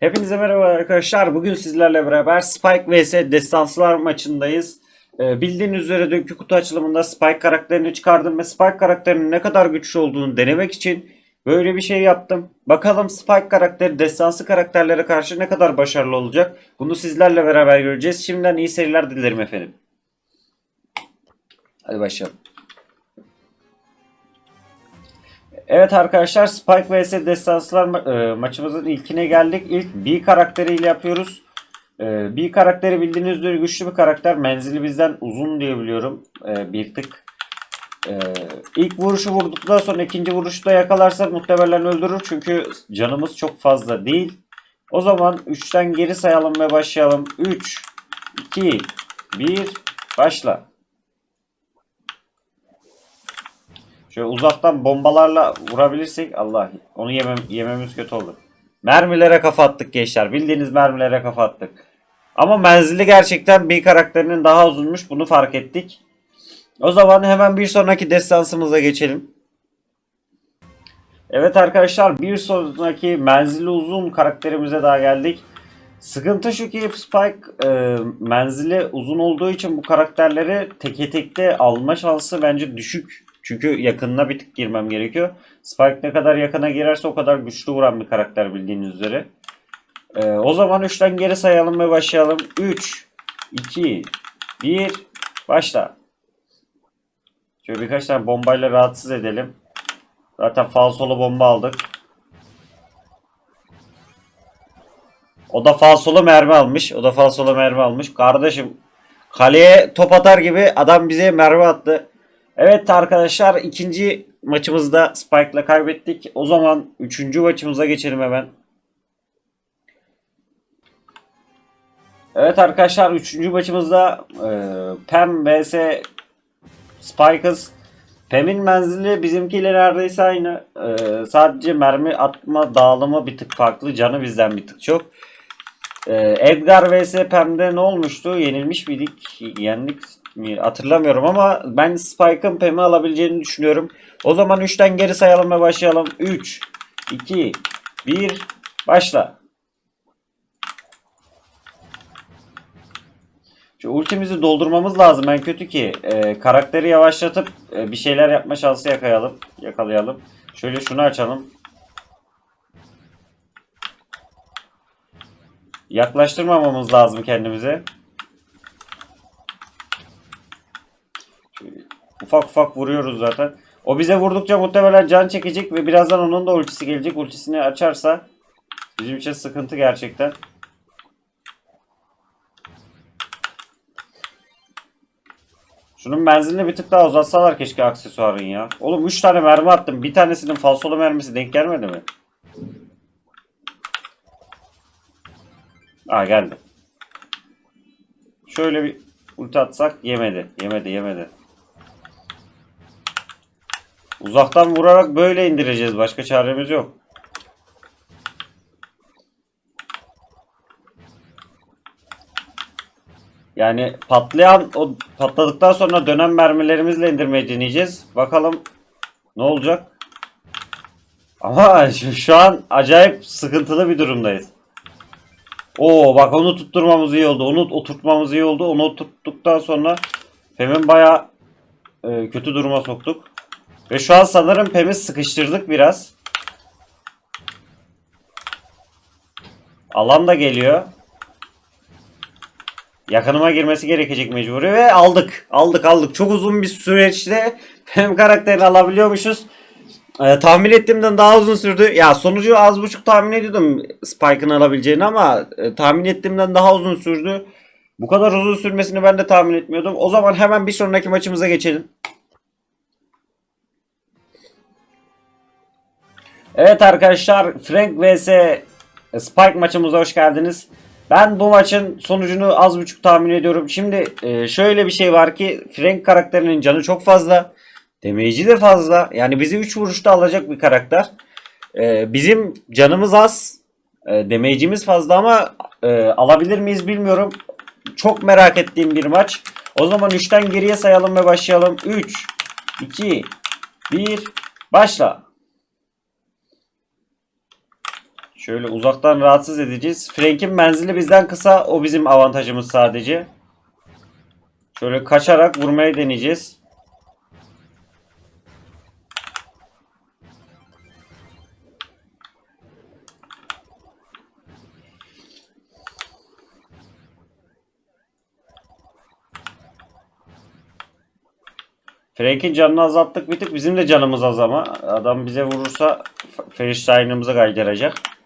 Hepinize merhaba arkadaşlar. Bugün sizlerle beraber Spike vs Destanslar maçındayız. Ee, bildiğiniz üzere dünkü kutu açılımında Spike karakterini çıkardım ve Spike karakterinin ne kadar güçlü olduğunu denemek için böyle bir şey yaptım. Bakalım Spike karakteri destansı karakterlere karşı ne kadar başarılı olacak. Bunu sizlerle beraber göreceğiz. Şimdiden iyi seyirler dilerim efendim. Hadi başlayalım. Evet arkadaşlar Spike vs Destanslar ma- e, maçımızın ilkine geldik. İlk B karakteriyle yapıyoruz. E, B karakteri bildiğiniz üzere güçlü bir karakter. Menzili bizden uzun diye biliyorum. E, bir tık. E, ilk vuruşu vurduktan sonra ikinci vuruşu da yakalarsak muhtemelen öldürür. Çünkü canımız çok fazla değil. O zaman 3'ten geri sayalım ve başlayalım. 3, 2, 1, başla. Şöyle uzaktan bombalarla vurabilirsek Allah onu yemem, yememiz kötü olur. Mermilere kafa attık gençler. Bildiğiniz mermilere kafa attık. Ama menzili gerçekten bir karakterinin daha uzunmuş. Bunu fark ettik. O zaman hemen bir sonraki destansımıza geçelim. Evet arkadaşlar bir sonraki menzili uzun karakterimize daha geldik. Sıkıntı şu ki Spike e, menzili uzun olduğu için bu karakterleri teke tekte alma şansı bence düşük. Çünkü yakınına bir tık girmem gerekiyor. Spike ne kadar yakına girerse o kadar güçlü vuran bir karakter bildiğiniz üzere. E, o zaman 3'ten geri sayalım ve başlayalım. 3, 2, 1, başla. Şöyle birkaç tane bombayla rahatsız edelim. Zaten falsolu bomba aldık. O da falsolu mermi almış. O da falsolu mermi almış. Kardeşim kaleye top atar gibi adam bize mermi attı. Evet arkadaşlar ikinci maçımızda Spike'la kaybettik. O zaman üçüncü maçımıza geçelim hemen. Evet arkadaşlar üçüncü maçımızda e, Pam vs Spike'ız. Pam'in menzili bizimkiyle neredeyse aynı. E, sadece mermi atma dağılımı bir tık farklı. Canı bizden bir tık çok. Ee, Edgar vs Pam'de ne olmuştu? Yenilmiş miydik? Yendik? Hatırlamıyorum ama ben Spike'ın Pam'i alabileceğini düşünüyorum. O zaman 3'ten geri sayalım ve başlayalım. 3, 2, 1, başla. Şu ultimizi doldurmamız lazım. En kötü ki e, karakteri yavaşlatıp e, bir şeyler yapma şansı yakalayalım. Yakalayalım. Şöyle şunu açalım. Yaklaştırmamamız lazım kendimize. Ufak ufak vuruyoruz zaten. O bize vurdukça muhtemelen can çekecek ve birazdan onun da ultisi gelecek. Ultisini açarsa bizim için sıkıntı gerçekten. Şunun menzilini bir tık daha uzatsalar keşke aksesuarın ya. Oğlum 3 tane mermi attım. Bir tanesinin falsolu mermisi denk gelmedi mi? Aa geldi. Şöyle bir ulti atsak yemedi. Yemedi yemedi. Uzaktan vurarak böyle indireceğiz. Başka çaremiz yok. Yani patlayan o patladıktan sonra dönen mermilerimizle indirmeyi deneyeceğiz. Bakalım ne olacak. Ama şu, şu an acayip sıkıntılı bir durumdayız. Oo bak onu tutturmamız iyi oldu. Onu oturtmamız iyi oldu. Onu oturttuktan sonra Pem'in baya e, kötü duruma soktuk. Ve şu an sanırım Pem'i sıkıştırdık biraz. Alan da geliyor. Yakınıma girmesi gerekecek mecburi ve aldık. Aldık aldık. Çok uzun bir süreçte Pem karakterini alabiliyormuşuz. Ee, tahmin ettiğimden daha uzun sürdü. Ya sonucu az buçuk tahmin ediyordum Spike'ın alabileceğini ama e, tahmin ettiğimden daha uzun sürdü. Bu kadar uzun sürmesini ben de tahmin etmiyordum. O zaman hemen bir sonraki maçımıza geçelim. Evet arkadaşlar Frank vs Spike maçımıza hoş geldiniz. Ben bu maçın sonucunu az buçuk tahmin ediyorum. Şimdi e, şöyle bir şey var ki Frank karakterinin canı çok fazla. Damage'i de fazla. Yani bizi 3 vuruşta alacak bir karakter. E, bizim canımız az. E, damage'imiz fazla ama e, alabilir miyiz bilmiyorum. Çok merak ettiğim bir maç. O zaman 3'ten geriye sayalım ve başlayalım. 3, 2, 1, başla. Şöyle uzaktan rahatsız edeceğiz. Frank'in menzili bizden kısa. O bizim avantajımız sadece. Şöyle kaçarak vurmaya deneyeceğiz. Frank'in canını azalttık bir tık. Bizim de canımız az ama. Adam bize vurursa F- Feristeyn'imizi kaydıracak.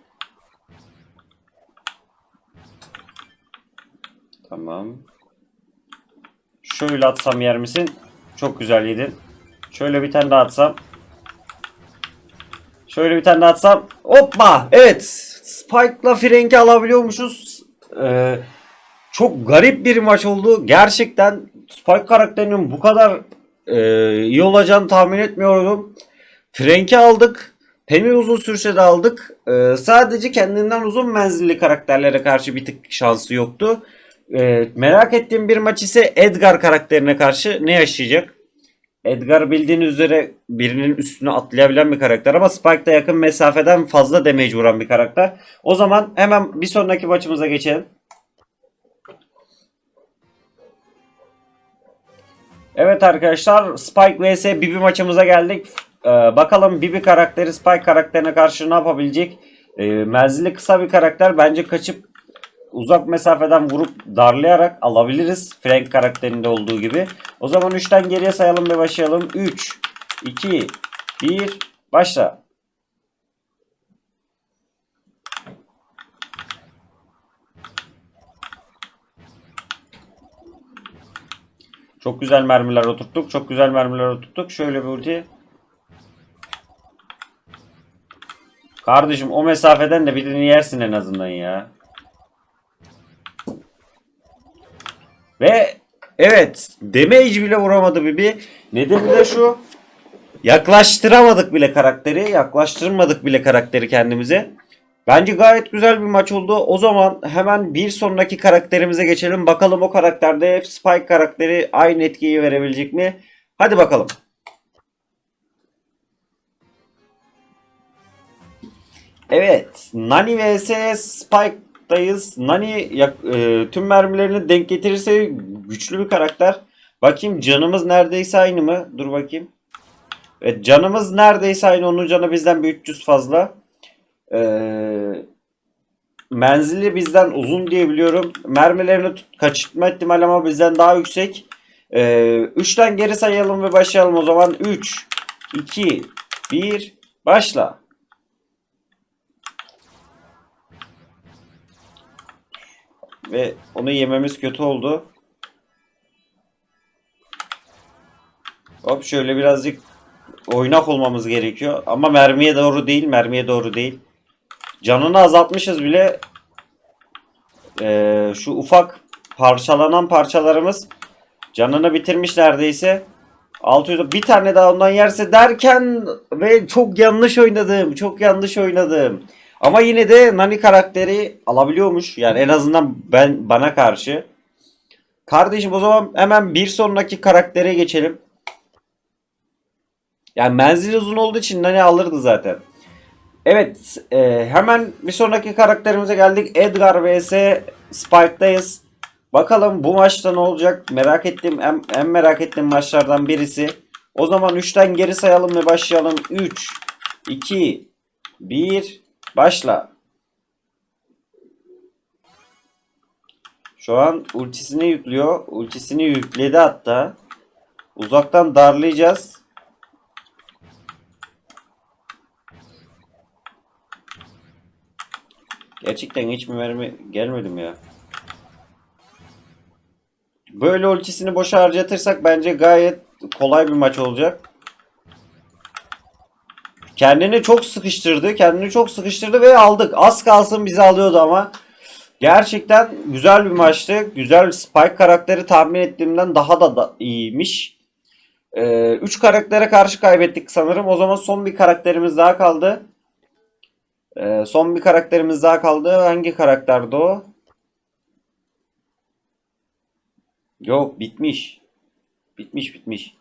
Tamam. Şöyle atsam yer misin? Çok güzel yedin. Şöyle bir tane daha atsam. Şöyle bir tane daha atsam. Hoppa! Evet. Spike'la Frank'i alabiliyormuşuz. Ee, çok garip bir maç oldu. Gerçekten Spike karakterinin bu kadar e, iyi olacağını tahmin etmiyordum. Frank'i aldık. Penny uzun sürse aldık. Ee, sadece kendinden uzun menzilli karakterlere karşı bir tık şansı yoktu. Ee, merak ettiğim bir maç ise Edgar karakterine karşı ne yaşayacak? Edgar bildiğiniz üzere birinin üstüne atlayabilen bir karakter ama Spike'da yakın mesafeden fazla damage vuran bir karakter. O zaman hemen bir sonraki maçımıza geçelim. Evet arkadaşlar Spike vs Bibi maçımıza geldik. Ee, bakalım Bibi karakteri Spike karakterine karşı ne yapabilecek? Ee, menzili kısa bir karakter. Bence kaçıp uzak mesafeden vurup darlayarak alabiliriz. Frank karakterinde olduğu gibi. O zaman 3'ten geriye sayalım ve başlayalım. 3, 2, 1, başla. Çok güzel mermiler oturttuk. Çok güzel mermiler oturttuk. Şöyle bir. Kardeşim o mesafeden de birini yersin en azından ya. Ve evet damage bile vuramadı Bibi. Nedeni de şu. Yaklaştıramadık bile karakteri. Yaklaştırmadık bile karakteri kendimize. Bence gayet güzel bir maç oldu. O zaman hemen bir sonraki karakterimize geçelim. Bakalım o karakterde Spike karakteri aynı etkiyi verebilecek mi? Hadi bakalım. Evet. Nani vs Spike'dayız. Nani e, tüm mermilerini denk getirirse güçlü bir karakter. Bakayım canımız neredeyse aynı mı? Dur bakayım. Evet canımız neredeyse aynı. Onun canı bizden bir 300 fazla. Ee, menzili bizden uzun diye biliyorum. Mermilerini tut- kaçırtma ihtimali ama bizden daha yüksek. Ee, 3'ten geri sayalım ve başlayalım o zaman. 3, 2, 1, başla. Ve onu yememiz kötü oldu. Hop şöyle birazcık oynak olmamız gerekiyor. Ama mermiye doğru değil, mermiye doğru değil. Canını azaltmışız bile. Ee, şu ufak parçalanan parçalarımız canını bitirmiş neredeyse. 600 bir tane daha ondan yerse derken ve çok yanlış oynadım. Çok yanlış oynadım. Ama yine de Nani karakteri alabiliyormuş. Yani en azından ben bana karşı. Kardeşim o zaman hemen bir sonraki karaktere geçelim. Yani menzil uzun olduğu için Nani alırdı zaten. Evet, e, hemen bir sonraki karakterimize geldik. Edgar vs Spike'dayız. Bakalım bu maçta ne olacak? Merak ettiğim en, en merak ettiğim maçlardan birisi. O zaman 3'ten geri sayalım ve başlayalım. 3 2 1 başla. Şu an ultisini yüklüyor. Ultisini yükledi hatta. Uzaktan darlayacağız. Gerçekten hiç mi mermi gelmedim ya. Böyle ultisini boşa harcatırsak bence gayet kolay bir maç olacak. Kendini çok sıkıştırdı. Kendini çok sıkıştırdı ve aldık. Az kalsın bizi alıyordu ama. Gerçekten güzel bir maçtı. Güzel Spike karakteri tahmin ettiğimden daha da, da iyiymiş. 3 ee, üç karaktere karşı kaybettik sanırım. O zaman son bir karakterimiz daha kaldı. Ee, son bir karakterimiz daha kaldı. Hangi karakterdi o? Yok bitmiş. Bitmiş bitmiş.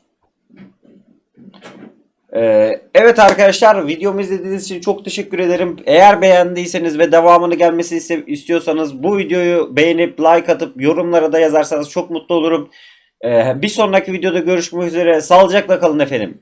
Ee, evet arkadaşlar videomu izlediğiniz için çok teşekkür ederim. Eğer beğendiyseniz ve devamını gelmesini istiyorsanız bu videoyu beğenip like atıp yorumlara da yazarsanız çok mutlu olurum. Ee, bir sonraki videoda görüşmek üzere. Sağlıcakla kalın efendim.